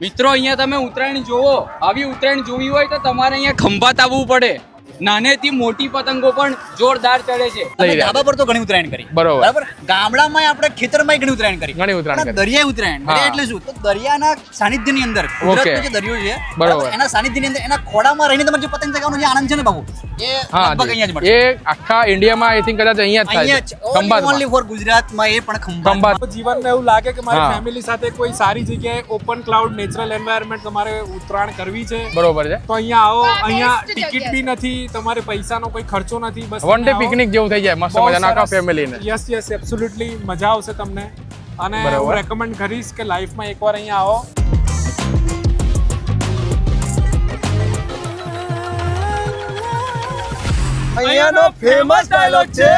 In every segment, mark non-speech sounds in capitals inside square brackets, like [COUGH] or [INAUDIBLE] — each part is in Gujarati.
મિત્રો, અહીંયા તમે ઉત્તરાયણ જોવો આવી ઉત્તરાયણ જોવી હોય તો તમારે અહીંયા ખંભાત આવવું પડે. નાનેથી મોટી પતંગો પણ જોરદાર ચડે છે. ધાબા પર તો ઘણી ઉત્તરાયણ કરી. બરોબર. ગામડામાં આપણે ખેતરમાં ઘણી ઉત્તરાયણ કરી. ઘણી ઉત્તરાયણ દરિયાઈ ઉત્તરાયણ એટલે શું? તો દરિયાના સાનિધ્યની અંદર જે દરિયો છે બરોબર. એના સાનિધ્યની અંદર એના ખોડામાં રહીને તમારે જે પતંગ ચગાવવાનો જે આનંદ છે ને બાબુ એ લગભગ અહીંયા જ મળશે. એ આખા ઇન્ડિયામાં આઈ થિંક કદાચ અહીંયા જ થાય છે. જ. ઓનલી ફોર ગુજરાતમાં એ પણ ખંભાત ખંભાત જીવનમાં એવું લાગે કે મારી ફેમિલી સાથે કોઈ સારી જગ્યાએ ઓપન ક્લાઉડ નેચરલ એન્વાયરમેન્ટ તમારે ઉત્તરાયણ કરવી છે. બરોબર છે. તો અહીંયા આવો અહીંયા ટિકિટ બી નથી. તમારે પૈસાનો કોઈ ખર્ચો નથી બસ વન ડે પિકનિક જેવું થઈ જાય મસ્ત મજાના આખા ફેમિલીને યસ યસ એબ્સોલ્યુટલી મજા આવશે તમને. અને હું રેકમેન્ડ કરીશ કે લાઈફમાં એકવાર અહીંયા આવો. અહીંયાનો ફેમસ ડાયલોગ છે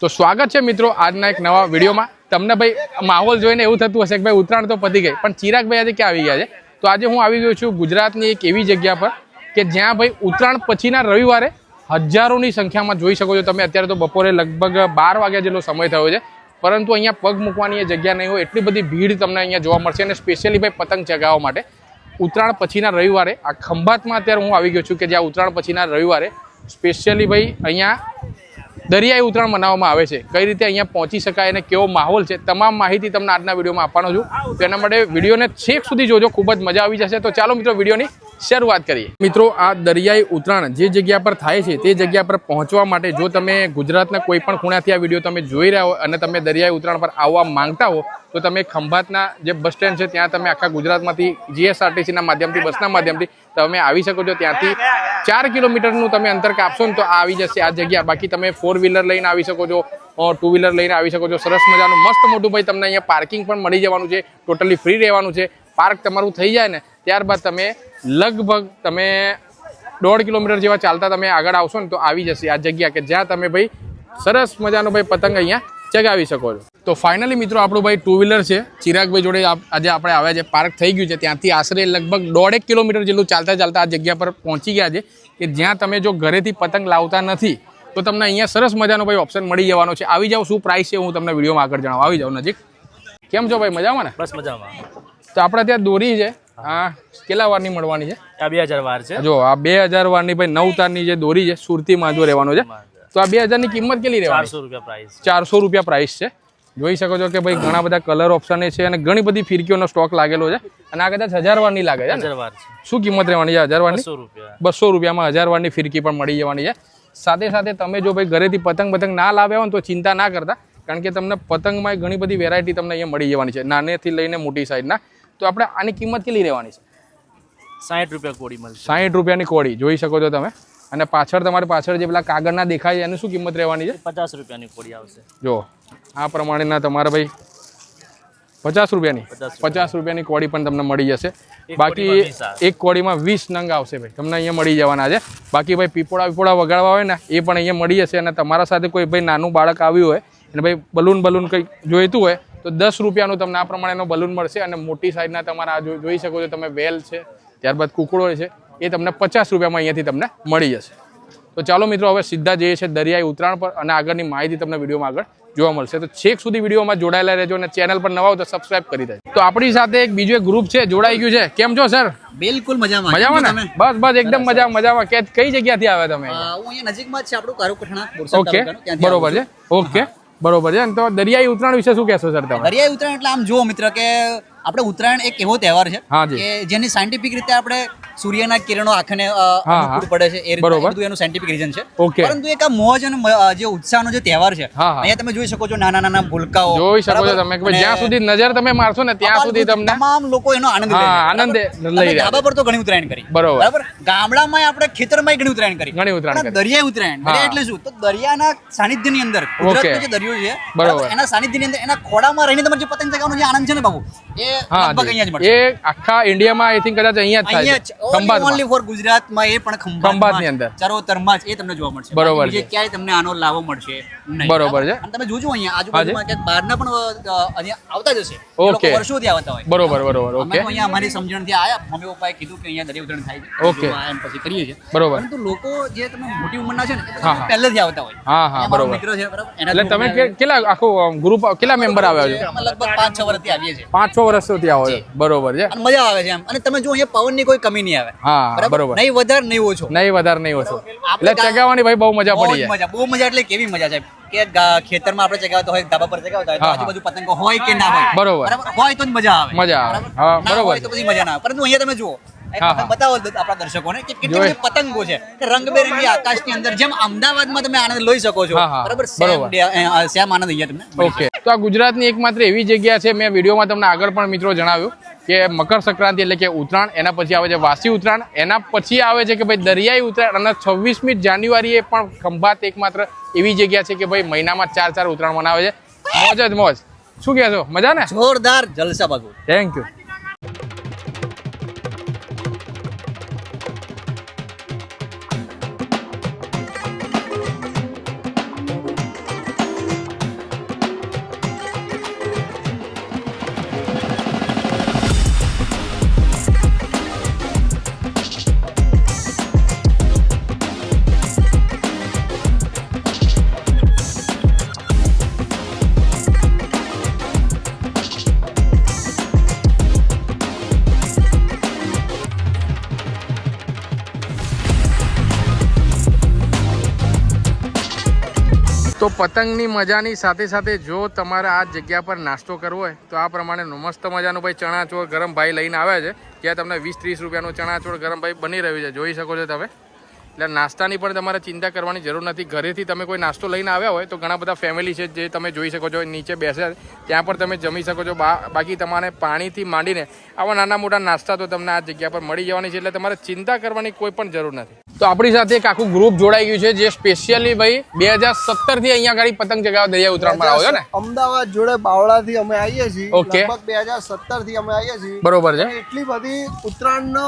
તો સ્વાગત છે મિત્રો આજના એક નવા વિડીયોમાં. તમને ભાઈ માહોલ જોઈને એવું થતું હશે કે ભાઈ ઉત્તરાયણ તો પતી ગઈ પણ ચિરાગભાઈ આજે ક્યાં આવી ગયા છે? તો આજે હું આવી ગયો છું ગુજરાતની એક એવી જગ્યા પર કે જ્યાં ભાઈ ઉત્તરાયણ પછીના રવિવારે હજારોની સંખ્યામાં જોઈ શકો છો તમે. અત્યારે તો બપોરે લગભગ બાર વાગ્યા જેટલો સમય થયો છે. પરંતુ અહીંયા પગ મૂકવાની જગ્યા નહીં હોય. એટલી બધી ભીડ તમને અહીંયા જોવા મળશે અને સ્પેશિયલી ભાઈ પતંગ ચગાવવા માટે. ઉત્તરાયણ પછીના રવિવારે આ ખંભાતમાં અત્યારે હું આવી ગયો છું કે જ્યાં ઉત્તરાયણ પછીના રવિવારે સ્પેશિયલી ભાઈ અહીંયા દરિયાઈ ઉત્તરાયણ મનાવવામાં આવે છે. કઈ રીતે અહીંયા પહોંચી શકાય અને કેવો માહોલ છે, તમામ માહિતી તમને આજના વિડીયોમાં આપવાનો છું. તો એના માટે વિડીયોને છેક સુધી જોજો, ખૂબ જ મજા આવી જશે. તો ચાલો મિત્રો વિડીયોની શરૂઆત કરીએ. મિત્રો, આ દરિયાઈ ઉત્તરાયણ જે જગ્યા પર થાય છે, તે જગ્યા પર પહોંચવા માટે જો તમે ગુજરાતના કોઈ પણ ખૂણાથી આ વીડિયો તમે જોઈ રહ્યા હો અને તમે દરિયાઈ ઉત્તરાયણ પર આવવા માંગતા હો, તો તમે ખંભાતના જે બસ સ્ટેન્ડ છે, ત્યાં તમે આખા ગુજરાતમાંથી જીએસઆરટીસીના માધ્યમથી, બસના માધ્યમથી તમે આવી શકો છો ત્યાંથી. ચાર કિલોમીટરનું તમે અંતર કાપશો ને તો આવી જશે આ જગ્યા. બાકી તમે ફોર વ્હીલર લઈને આવી શકો છો ટુ વ્હીલર લઈને આવી શકો છો. સરસ મજાનું મસ્ત મોટું ભાઈ તમને અહીંયા પાર્કિંગ પણ મળી જવાનું છે. ટોટલી ફ્રી રહેવાનું છે. પાર્ક તમારું થઈ જાય ને ત્યારબાદ તમે લગભગ તમે દોઢ કિલોમીટર જેવા ચાલતા તમે આગળ આવશો ને તો આવી જશે આ જગ્યા કે જ્યાં તમે ભાઈ સરસ મજાનો ભાઈ પતંગ અહીંયા ચગાવી શકો છો. તો ફાઇનલી મિત્રો આપણું ભાઈ ટુ વ્હીલર છે. ચિરાગભાઈ જોડે આજે આપણે આવ્યા છે. પાર્ક થઈ ગયું છે. ત્યાંથી આશરે લગભગ દોઢેક કિલોમીટર જેટલું ચાલતા ચાલતા આ જગ્યા પર પહોંચી ગયા છે કે જ્યાં તમે જો ઘરેથી પતંગ લાવતા નથી તો તમને અહીંયા સરસ મજાનો ભાઈ ઓપ્શન મળી જવાનો છે. આવી જાઓ શું પ્રાઇસ છે હું તમને વિડીયોમાં આગળ જણાવું. આવી જાઉં નજીક. કેમ છો ભાઈ? મજામાં ને? બસ મજામાં. તો આપણે ત્યાં દોરી છે. હા. કેટલા વારની મળવાની છે? આ બે હજાર વાર છે. જો આ બે હજાર વારની ભાઈ નવ તારની જે દોરી છે સુરતીમાં જો રહેવાનો છે. તો આ બે હજારની કિંમત કેટલી રહેવાની? ચારસો રૂપિયા પ્રાઇસ ચારસો રૂપિયા પ્રાઇસ છે. જોઈ શકો છો કે ભાઈ ઘણા બધા કલર ઓપ્શન છે અને ઘણી બધી ફિરકીઓનો સ્ટોક લાગેલો છે. અને આ કદાચ હજાર વારની લાગે છે ને? હજાર વાર છે શું કિંમત રહેવાની છે હજાર વાર બસો રૂપિયામાં હજાર વારની ફિરકી પણ મળી જવાની છે. સાથે સાથે તમે જો ભાઈ ઘરેથી પતંગ પતંગ ના લાવ્યા હોય તો ચિંતા ના કરતા કારણ કે તમને પતંગમાં ઘણી બધી વેરાયટી તમને અહીંયા મળી જવાની છે નાનેથી લઈને મોટી સાઈઝના. તો આપણે આની કિંમત કેટલી રહેવાની છે? સાઠ રૂપિયા કોડી મળશે. સાહીઠ રૂપિયાની કોડી જોઈ શકો છો તમે. અને પાછળ તમારી પાછળ જે પેલા કાગળના દેખાય છે એની શું કિંમત રહેવાની છે? પચાસ રૂપિયાની કોડી આવશે. જો આ પ્રમાણેના તમારા ભાઈ પચાસ રૂપિયાની પચાસ રૂપિયાની. કોડી પણ તમને મળી જશે. બાકી. એક કોડીમાં વીસ નંગ આવશે ભાઈ. તમને અહીંયા મળી જવાના છે. બાકી ભાઈ પીપોળા પીપોળા વગાડવા હોય ને એ પણ અહીંયા મળી જશે અને તમારા સાથે કોઈ ભાઈ નાનું બાળક આવ્યું હોય અને ભાઈ બલૂન બલૂન કંઈ જોઈતું હોય તો દસ રૂપિયાનું તમને આ પ્રમાણેનો બલૂન મળશે અને મોટી સાઈઝના તમારા જોઈ શકો છો તમે વેલ છે ત્યારબાદ કુકડો છે. એ તમને પચાસ રૂપિયામાં અહીંયાથી તમને મળી જશે. તો ચાલો મિત્રો હવે સીધા જઈએ છીએ દરિયાઈ ઉત્તરાયણ પર અને આગળની માહિતી તમને વિડીયોમાં આગળ જોવા મળશે. તો છેક સુધી વિડીયોમાં જોડાયેલા રહેજો અને ચેનલ પર નવા હો તો સબસ્ક્રાઇબ કરી દેજો. તો આપણી સાથે એક બીજું એક ગ્રુપ છે જોડાઈ ગયું છે. કેમ છો સર બિલકુલ મજામાં. મજામાં ને? બસ બસ એકદમ મજા મજામાં. કે કઈ જગ્યાથી આવ્યા તમે? હું અહીંયા નજીકમાં જ છે આપણું કારુકઠણા ઓકે બરોબર છે. ઓકે બરોબર છે. તો દરિયાઈ ઉત્તરાયણ વિશે શું કહેશો સર તમે? દરિયાઈ ઉત્તરાયણ એટલે આમ જુઓ મિત્ર કે આપણે ઉત્તરાયણ એક એવો તહેવાર છે કે જેની સાયન્ટિફિક રીતે આપણે સૂર્યના કિરણો આંખને અનુકૂળ પડે છે એ રીતે બધું એનું સાયન્ટિફિક રીઝન છે. પરંતુ એક આ મોજ અને જે ઉત્સાહનો જે તહેવાર છે. અહીંયા તમે જોઈ શકો છો નાના નાના ભૂલકાઓ. જોઈ શકો છો તમે જ્યાં સુધી નજર તમે મારશો ને ત્યાં સુધી તમને તમામ લોકો એનો આનંદ લે આનંદ? લઈ ધાબા પર તો ઘણી ઉત્તરાયણ કરી. બરોબર. ગામડામાં આપણે ખેતરમાં ઘણી ઉત્તરાયણ કરી. ઘણી ઉત્તરાયણ. દરિયાઈ ઉત્તરાયણ દરિયા એટલે શું? તો દરિયાના સાનિધ્યની અંદર કુદરતનો જે દરિયો છે એના સાનિધ્યની અંદર એના ખોડામાં રહીને તમારે જે પતંગ ચગાવવાનો જે આનંદ છે ને બાબુ લોકો જે મોટી ઉંમરના છે ને પહેલેથી આવતા હોય. હા બરોબર. તમે કેટલા આખો કેટલા મેમ્બર આવ્યા છો? લગભગ 5 6 વર્ષથી આવીએ છીએ. 5 6 વર્ષોથી આવો છો બરોબર છે. મજા આવે છે એમ. અને તમે જો અહીંયા પવનની કોઈ કમી નહીં આવે. હા બરોબર? નહીં વધારે નહીં ઓછો. નહીં વધારે નહીં ઓછો. એટલે ચગાવવાની ભાઈ બહુ મજા પડી જાય. મજા. બહુ મજા એટલે કેવી મજા છે? કે ખેતરમાં આપણે ચગાવતા હોય ધાબા પર ચગાવતા હોય આજુબાજુ પતંગો હોય કે ના હોય? બરોબર. હોય તો જ મજા આવે. મજા આવે. હા બરોબર તો પછી મજા ના આવે. પરંતુ અહીંયા તમે જુઓ બતાવો આપણા દર્શકોને કે કેટલી પતંગો છે. રંગબેરંગી આકાશની અંદર જેમ અમદાવાદમાં તમે આનંદ લઈ શકો છો. બરાબર? સેમ આનંદ અહીંયા તમે ઓકે તો આ ગુજરાતની એકમાત્ર એવી જગ્યા છે. મેં વિડીયોમાં તમને આગળ પણ મિત્રો જણાવ્યું કે મકર સંક્રાંતિ એટલે કે ઉત્તરાયણ એના પછી આવે છે વાસી ઉત્તરાયણ. એના પછી આવે છે કે ભાઈ દરિયાઈ ઉત્તરાયણ અને છવ્વીસમી જાન્યુઆરીએ પણ ખંભાત એકમાત્ર એવી જગ્યા છે કે ભાઈ મહિનામાં ચાર ચાર ઉત્તરાયણ મનાવે છે. મોજ જ મોજ. શું કહેશો? મજા ને જોરદાર જલસા બાગુ થેન્ક યુ તો પતંગની મજાની સાથે સાથે જો તમારે આ જગ્યા પર નાસ્તો કરવો હોય, તો આ પ્રમાણે મસ્ત મજાનું ભાઈ ચણાચોળ ગરમ ભાઈ લઈને આવ્યા છે. ત્યાં તમને વીસ ત્રીસ રૂપિયાનું ચણાચોળ ગરમ ભાઈ બની રહ્યું છે. જોઈ શકો છો તમે. એટલે નાસ્તાની પણ તમારે ચિંતા કરવાની જરૂર નથી. ઘરેથી તમે કોઈ નાસ્તો લઈને આવ્યા હોય તો ઘણા બધા ફેમિલી છે જે તમે જોઈ શકો છો નીચે બેસે ત્યાં પણ તમે જમી શકો છો. બાકી તમારે પાણીથી માંડીને આવા નાના મોટા નાસ્તા તો તમને આ જગ્યા પર મળી જવાની છે એટલે તમારે ચિંતા કરવાની કોઈ પણ જરૂર નથી. તો આપણી સાથે એક આખું ગ્રુપ જોડાઈ ગયું છે જે સ્પેશિયલી ભાઈ બે હજાર સત્તરથી અહીંયા ગાડી પતંગ જગાવ દરિયા ઉત્તરાયણમાં આવો છે ને? અમદાવાદ જોડે બાવળાથી અમે આવીએ છીએ. ઓકે. બે હજાર સત્તરથી અમે આવીએ છીએ. બરોબર છે. એટલી બધી ઉત્તરાયણનો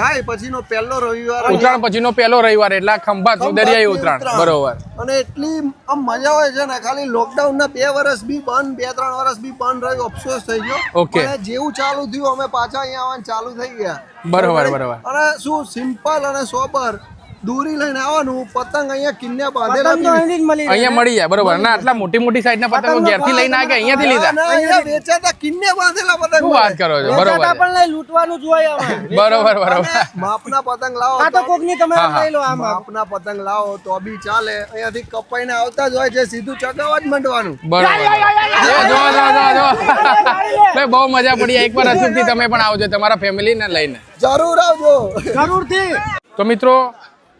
જાય પછીનો પહેલો રવિવાર. ઉત્તરાયણ પછીનો પહેલો રવિવાર એટલે ખંભાતનું દરિયાઈ ઉત્તરાયણ. બરોબર. અને એટલી આમ મજા હોય છે ને ખાલી લોકડાઉન ના બે વર્ષ બી બંધ બે ત્રણ વર્ષ બી બંધ રહ્યું અફસોસ થઈ ગયો. ઓકે જેવું ચાલુ થયું અમે પાછા અહીંયા આવવાનું ચાલુ થઈ ગયા. બરોબર, બરોબર. અને શું સિમ્પલ અને સોબર દૂરી લઈને આવવાનું પતંગ અહીંયા કિન્યા બાંધેલા અહીંયા મળી જાય બરોબર. ના આટલા મોટી મોટી સાઈડ ના પતંગો ઘેરથી લઈને આવે કે અહીંયાથી લીધા? ના, અહીંયા વેચાતા કિન્ને બાંધેલા પતંગ શું વાત કરો છો? બરોબર. છે. પણ લૂંટવાનું જોઈએ હોય [LAUGHS] બરોબર બરોબર. માપના પતંગ લાવો આ તો કોકની તમે. લઈ લો આ માપના પતંગ લાવો તો બી ચાલે. અહીંયાથી કપાઈને આવતા જ હોય છે સીધું ચગાવવા જ માંડવાનું. બરોબર. જો જો જો જો બહુ મજા પડી. એકવાર અચૂકથી તમે પણ આવજો તમારા ફેમિલીને લઈને. જરૂર આવજો. જરૂરથી. તો મિત્રો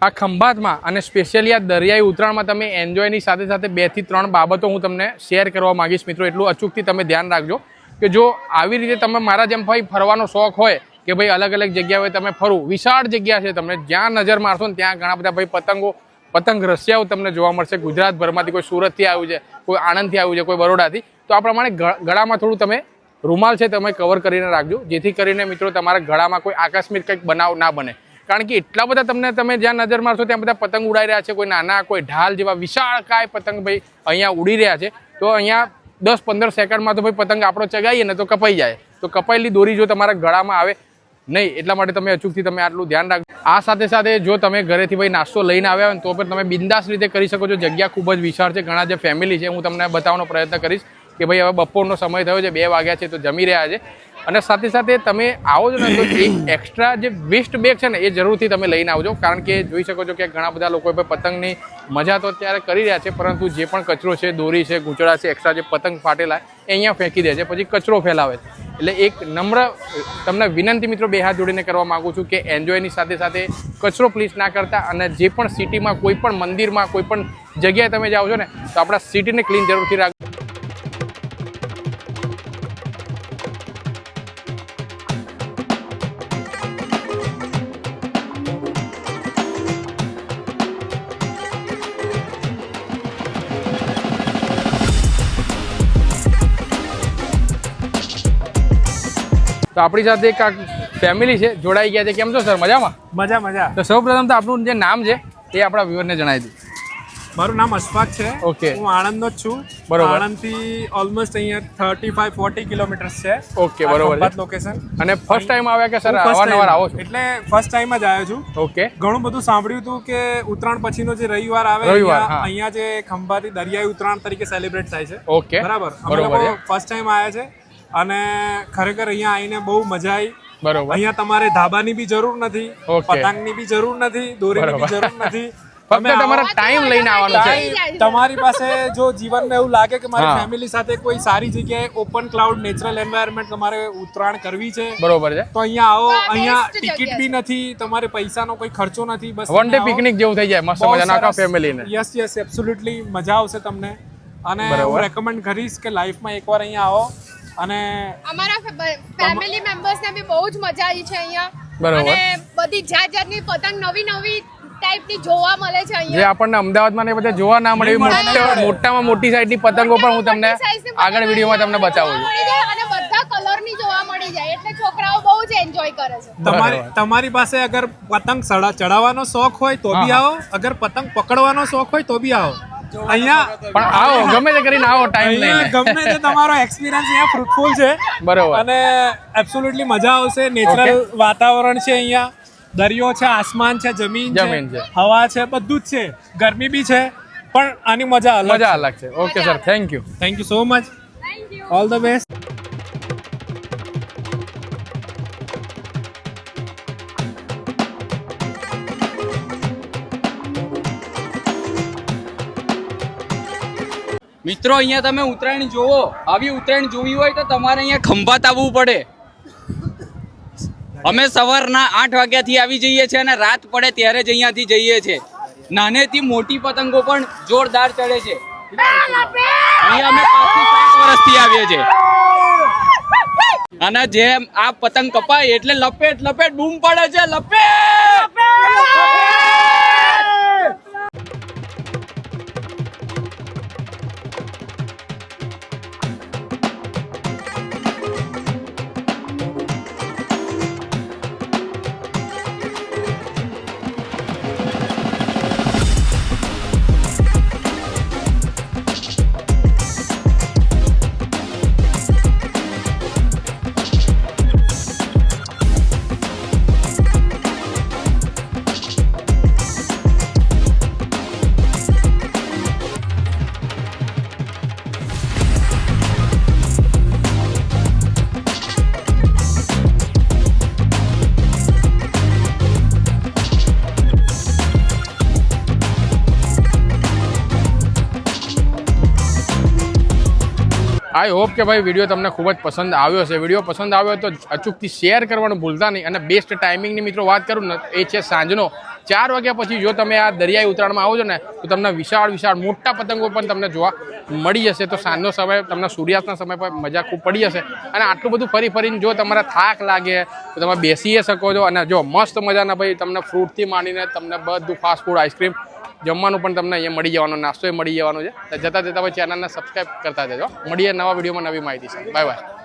આ ખંભાતમાં અને સ્પેશિયલી આ દરિયાઈ ઉત્તરાયણમાં તમે એન્જોયની સાથે સાથે બેથી ત્રણ બાબતો હું તમને શેર કરવા માંગીશ મિત્રો, એટલું અચૂકથી તમે ધ્યાન રાખજો. કે જો આવી રીતે તમે મારા જેમ ભાઈ ફરવાનો શોખ હોય કે ભાઈ અલગ અલગ જગ્યાએ તમે ફરું, વિશાળ જગ્યા છે તમને, જ્યાં નજર મારશો ને ત્યાં ઘણા બધા ભાઈ પતંગો, પતંગ રસિયાઓ તમને જોવા મળશે. ગુજરાતભરમાંથી કોઈ સુરતથી આવ્યું છે, કોઈ આણંદથી આવ્યું છે, કોઈ બરોડાથી. તો આ પ્રમાણે ગળામાં થોડું તમે રૂમાલ છે તમે કવર કરીને રાખજો, જેથી કરીને મિત્રો તમારા ગળામાં કોઈ આકસ્મિક કંઈક બનાવ ના બને. કારણ કે એટલા બધા તમને તમે જ્યાં નજર મારશો ત્યાં બધા પતંગ ઉડાઈ રહ્યા છે, કોઈ નાના, કોઈ ઢાલ જેવા વિશાળ કાય પતંગ ભાઈ અહીંયા ઉડી રહ્યા છે. તો અહીંયા દસ પંદર સેકન્ડમાં તો ભાઈ પતંગ આપણો ચગાવીએ ને તો કપાઈ જાય. તો કપાયેલી દોરી જો તમારા ગળામાં આવે નહીં, એટલા માટે તમે અચૂકથી તમે આટલું ધ્યાન રાખજો. આ સાથે સાથે જો તમે ઘરેથી ભાઈ નાસ્તો લઈને આવ્યા હોય તો પણ તમે બિંદાસ રીતે કરી શકો છો. જગ્યા ખૂબ જ વિશાળ છે, ઘણા જે ફેમિલી છે, હું તમને બતાવવાનો પ્રયત્ન કરીશ કે ભાઈ હવે બપોરનો સમય થયો છે, બે વાગ્યા છે તો જમી રહ્યા છે. અને સાથે સાથે તમે આવો છો ને તો એક એક્સ્ટ્રા જે વેસ્ટ બેગ છે ને, એ જરૂરથી તમે લઈને આવજો. કારણ કે જોઈ શકો છો કે ઘણા બધા લોકો પતંગની મજા તો અત્યારે કરી રહ્યા છે, પરંતુ જે પણ કચરો છે, દોરી છે, ગૂંચળા છે એક્સ્ટ્રા જે પતંગ ફાટેલા, એ અહીંયા ફેંકી દે છે, પછી કચરો ફેલાવે છે. એટલે એક નમ્ર, તમને વિનંતી મિત્રો, બે હાથ જોડીને કરવા માગું છું કે એન્જોયની સાથે સાથે કચરો પ્લીઝ ના કરતા અને જે પણ સિટીમાં કોઈ પણ મંદિરમાં, કોઈ પણ જગ્યાએ તમે જાઓ છો ને, તો આપણા સિટીને ક્લીન જરૂરથી રાખજો. તો આપણી સાથે એક ફેમિલી છે જોડાઈ ગયા છે. કેમ છો સર મજામાં? મજા મજા. તો સૌપ્રથમ તો આપણું જે નામ છે એ આપણા વ્યુઅરને જણાવી દીધું મારું નામ અશફાક છે. ઓકે હું આણંદનો જ છું. બરોબર. આણંદથી ઓલમોસ્ટ અહીંયા થર્ટી ફાઈવ ફોર્ટી કિલોમીટર્સ છે ઓકે બરોબર લોકેશન અને ફર્સ્ટ ટાઈમ આવ્યા કે સર અવારનવાર આવો છો? એટલે ફર્સ્ટ ટાઈમ જ આવ્યો છું. ઓકે ઘણું બધું સાંભળ્યું હતું કે ઉત્તરાયણ પછીનો જે રવિવાર આવે અહીંયા- જે ખંભાતી દરિયાઈ ઉત્તરાયણ તરીકે સેલિબ્રેટ થાય છે. ઓકે બરાબર. ફર્સ્ટ ટાઈમ આવ્યા છે. અને ખરેખર અહીંયા આવીને બહુ મજા આવી બરોબર. અહીંયા તમારે ધાબાની બી જરૂર નથી પતંગની બી જરૂર નથી દોરીની બી જરૂર નથી. [LAUGHS] ફક્ત તમે ટાઈમ લઈને આવવાનું છે. તમારી પાસે જો જીવનમાં એવું લાગે કે મારી ફેમિલી સાથે કોઈ સારી જગ્યાએ ઓપન ક્લાઉડ નેચરલ એન્વાયરમેન્ટ તમારે ઉત્તરાયણ કરવી છે બરોબર છે. તો અહીંયા આવો. અહીંયા ટિકિટ બી નથી તમારે પૈસાનો કોઈ ખર્ચો નથી બસ વન ડે પિકનિક જેવું થઈ જાય મસ્ત મજાના આખા ફેમિલીને યસ યસ એબ્સોલ્યુટલી મજા આવશે તમને. અને હું રેકમેન્ડ કરીશ કે લાઈફમાં એકવાર અહીંયા આવો. અને અમારા ફેમિલી મેમ્બર્સ ને બી બહુ જ મજા આવી છે અહીંયા. બરોબર. અને બધી જાત જાતની પતંગ નવી નવી ટાઈપની જોવા મળે છે જે અહીંયા આપણને અમદાવાદમાં ને બધા જોવા ના મળે. મોટામાં મોટી સાઈઝની પતંગો પણ હું તમને ની આગળ વિડીયોમાં તમને બતાવું છું. અને બધા કલરની જોવા મળી જાય એટલે છોકરાઓ બહુ જ એન્જોય કરે છે. તમારી તમારી પાસે અગર પતંગ ચડાવવાનો શોખ હોય તો બી આવો. અગર પતંગ પકડવાનો શોખ હોય તો બી આવો. અહીંયા પણ આવો ગમે તે કરીને આવો ટાઈમ લઈને. ગમે તે તમારો એક્સપિરિયન્સ અહીંયા ફ્રુટફુલ છે. બરોબર. અને એબ્સોલ્યુટલી મજા આવશે. નેચરલ વાતાવરણ છે અહીંયા. દરિયો છે આસમાન છે જમીન જમીન છે. હવા છે બધું જ છે. ગરમી બી છે પણ આની મજા અલગ મજા અલગ છે. Okay sir thank you thank you so much all the best મિત્રો, અહીંયા તમે ઉત્તરાયણ જોવો આવી ઉત્તરાયણ જોવી હોય તો તમારે અહીંયા ખંભાત આવવું પડે. અમે સવારના આઠ વાગ્યાથી આવી જઈએ છીએ અને રાત પડે ત્યારે જ અહીંયાથી જઈએ છીએ. નાનેથી મોટી પતંગો પણ જોરદાર ચડે છે. અહીંયા અમે પાંચથી સાત વર્ષથી આવીએ છીએ. અને જેમ આ પતંગ કપાય એટલે લપેટ લપેટ, બૂમ પડે છે, લપેટ! આઈ હોપ કે ભાઈ વીડિયો તમને ખૂબ જ પસંદ આવ્યો છે વીડિયો પસંદ આવ્યો તો અચૂકથી શેર કરવાનું ભૂલતા નહીં અને બેસ્ટ ટાઈમિંગની મિત્રો વાત કરું ને, એ છે સાંજનો ચાર વાગ્યા પછી જો તમે આ દરિયાઈ ઉતરાણમાં આવો છો ને, તો તમને વિશાળ વિશાળ મોટા પતંગો પણ તમને જોવા મળી જશે તો સાંજનો સમય, તમને સૂર્યાસ્તના સમય પર મજા ખૂબ પડી જશે. અને આટલું બધું ફરી ફરીને જો તમારા થાક લાગે, તો તમે બેસીએ શકો છો. અને જો મસ્ત મજાના ભાઈ તમને ફ્રૂટથી માંડીને તમને બધું ફાસ્ટ ફૂડ આઈસ્ક્રીમ જમવાનું પણ તમને અહીંયા મળી જવાનો નાસ્તો મળી જવાનો છે. જતાં જતાં ભાઈ ચેનલને સબસ્ક્રાઈબ કરતા જજો. મળીએ નવા વિડીયોમાં નવી માહિતી છે બાય બાય